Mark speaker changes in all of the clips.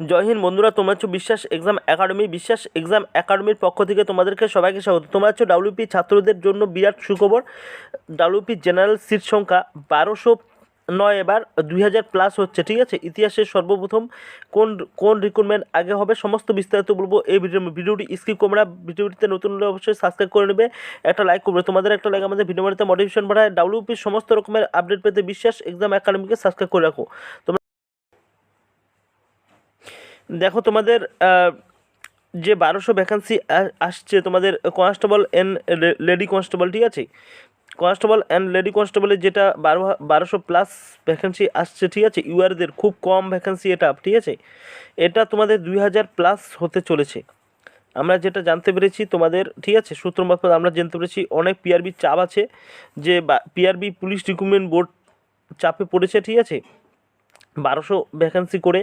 Speaker 1: জয় হিন্দ, বন্ধুরা, তোমরা হচ্ছে বিশ্বাস এক্সাম একাডেমি। বিশ্বাস এক্সাম একাডেমির পক্ষ থেকে তোমাদেরকে সবাইকে স্বাগত। তোমরা হচ্ছে ডাব্লিউপি ছাত্রদের জন্য বিরাট সুখবর। ডাব্লিউপি জেনারেল সিট সংখ্যা বারোশো নয় এবার দুই হাজার প্লাস হচ্ছে, ঠিক আছে? ইতিহাসের সর্বপ্রথম কোন কোন রিক্রুটমেন্ট আগে হবে সমস্ত বিস্তারিত বলব এই ভিডিও ভিডিওটি স্কিপ তোমরা ভিডিওটিতে নতুন হলে অবশ্যই সাবস্ক্রাইব করে নেবে। একটা লাইক করবে। তোমাদের একটা লাইক আমাদের ভিডিও মোটিভেশন বাড়ায়। ডাব্লিউপির সমস্ত রকমের আপডেট পেতে বিশ্বাস এক্সাম একাডেমিকে সাবস্ক্রাইব করে রাখো। দেখো তোমাদের যে বারোশো ভ্যাকান্সি আসছে, তোমাদের কনস্টেবল অ্যান্ড লেডি কনস্টেবল ঠিক আছে? কনস্টেবল অ্যান্ড লেডি কনস্টেবলের যেটা বারো, বারোশো প্লাস ভ্যাকান্সি আসছে, ঠিক আছে? ইউআরদের খুব কম ভ্যাকান্সি এটা, ঠিক আছে? এটা তোমাদের দুই হাজার প্লাস হতে চলেছে। আমরা যেটা জানতে পেরেছি তোমাদের, ঠিক আছে? সূত্র মারফত আমরা জানতে পেরেছি, অনেক পিআরবি চাপ আছে, যে পিআরবি পুলিশ রিক্রুটমেন্ট বোর্ড চাপে পড়েছে, ঠিক আছে? বারোশো ভ্যাকান্সি করে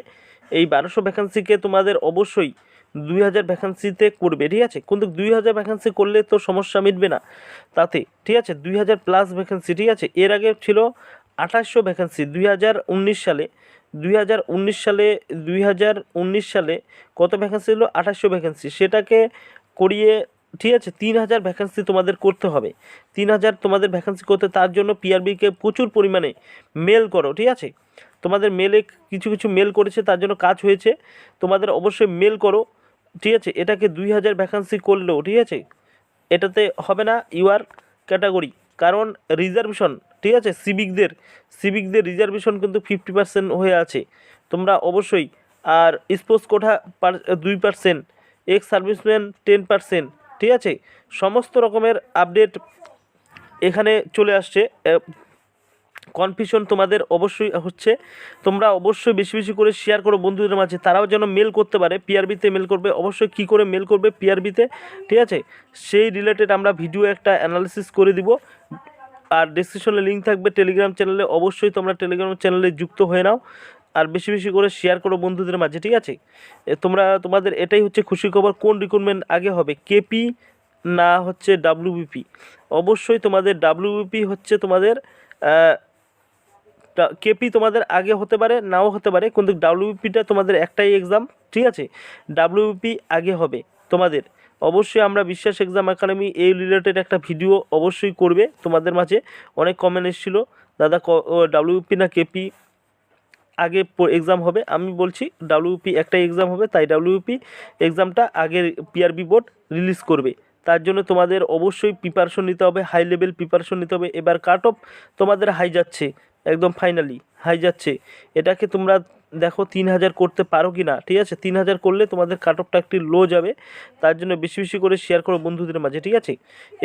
Speaker 1: এই বারোশো ভ্যাকান্সিকে তোমাদের অবশ্যই দুই হাজার ভ্যাকান্সিতে করবে, ঠিক আছে? কিন্তু দুই হাজার ভ্যাকান্সি করলে তো সমস্যা মিটবে না। তাতে, ঠিক আছে? দুই হাজার প্লাস ভ্যাকান্সি ঠিক আছে? এর আগে ছিল আঠাশশো ভ্যাকান্সি দুই হাজার উনিশ সালে। দুই হাজার উনিশ সালে, দুই হাজার উনিশ সালে কত ভ্যাকান্সি ছিল? আঠাশশো ভ্যাকান্সি সেটাকে করিয়ে, ঠিক আছে? তিন হাজার ভ্যাকান্সি তোমাদের করতে হবে। তিন হাজার তোমাদের ভ্যাকান্সি করতে, তার জন্য পিআরবিকে প্রচুর পরিমাণে মেল করো, ঠিক আছে? তোমাদের মেলে কিছু কিছু মেল করেছে, তার জন্য কাজ হয়েছে। তোমাদের অবশ্যই মেল করো, ঠিক আছে? এটাকে দুই হাজার ভ্যাকান্সি করলেও ঠিক আছে? এটাতে হবে না ইউআর ক্যাটাগরি কারণ রিজার্ভেশন ঠিক আছে? সিভিকদের সিভিকদের রিজার্ভেশন কিন্তু ফিফটি পার্সেন্ট হয়ে আছে। তোমরা অবশ্যই, আর স্পোর্টস কোঠা দুই percent ex serviceman ten percent ঠিক আছে? সমস্ত রকমের আপডেট এখানে চলে আসছে কনফিউশন তোমাদের অবশ্যই হচ্ছে। তোমরা অবশ্যই বেশি বেশি করে শেয়ার করো বন্ধুদের মাঝে। তারাও যেন মেল করতে পারে পিআরবিতে মেল করবে। অবশ্যই কী করে মেল করবে পিআরবিতে ঠিক আছে? সেই রিলেটেড আমরা ভিডিও একটা অ্যানালিসিস করে দিব। আর ডিসক্রিপশনে লিঙ্ক থাকবে টেলিগ্রাম চ্যানেলে অবশ্যই তোমরা টেলিগ্রাম চ্যানেলে যুক্ত হয়ে নাও। আর বেশি বেশি করে শেয়ার করো বন্ধুদের মাঝে, ঠিক আছে? তোমরা, তোমাদের এটাই হচ্ছে খুশি খবর, কোন রিক্রুটমেন্ট আগে হবে? কেপি না হচ্ছে ডাব্লিউবিপি অবশ্যই তোমাদের ডাব্লিউবিপি হচ্ছে তোমাদের কেপি তোমাদের আগে হতে পারে, নাও হতে পারে, কিন্তু ডাব্লিউপিটা তোমাদের একটাই এক্সাম ঠিক আছে? ডাব্লিউপি আগে হবে তোমাদের। অবশ্যই আমরা বিশ্বাস এক্সাম একাডেমি এই রিলেটেড একটা ভিডিও অবশ্যই করবে তোমাদের মাঝে। অনেক কমেন্ট এসেছিল, দাদা ডাব্লিউপি না কেপি আগে এক্সাম হবে, আমি বলছি ডাব্লিউপি একটাই এক্সাম হবে, তাই ডাব্লিউপি এক্সামটা আগে পিআরবি বোর্ড রিলিজ করবে। তার জন্য তোমাদের অবশ্যই প্রিপারেশন নিতে হবে হাই লেভেল প্রিপারেশন নিতে হবে। এবার কাট অফ তোমাদের হাই যাচ্ছে। একদম ফাইনালি হাই যাচ্ছে। এটাকে তোমরা দেখো তিন হাজার করতে পারো কি না ঠিক আছে? তিন হাজার করলে তোমাদের কাট অফটা একটি লো যাবে। তার জন্য বেশি বেশি করে শেয়ার করো বন্ধুদের মাঝে, ঠিক আছে?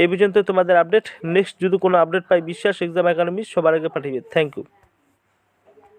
Speaker 1: এই পর্যন্ত তোমাদের আপডেট নেক্সট যদি কোনো আপডেট পাই, বিশ্বাস এক্সাম একাডেমি সবার আগে পাঠিয়ে থ্যাংক ইউ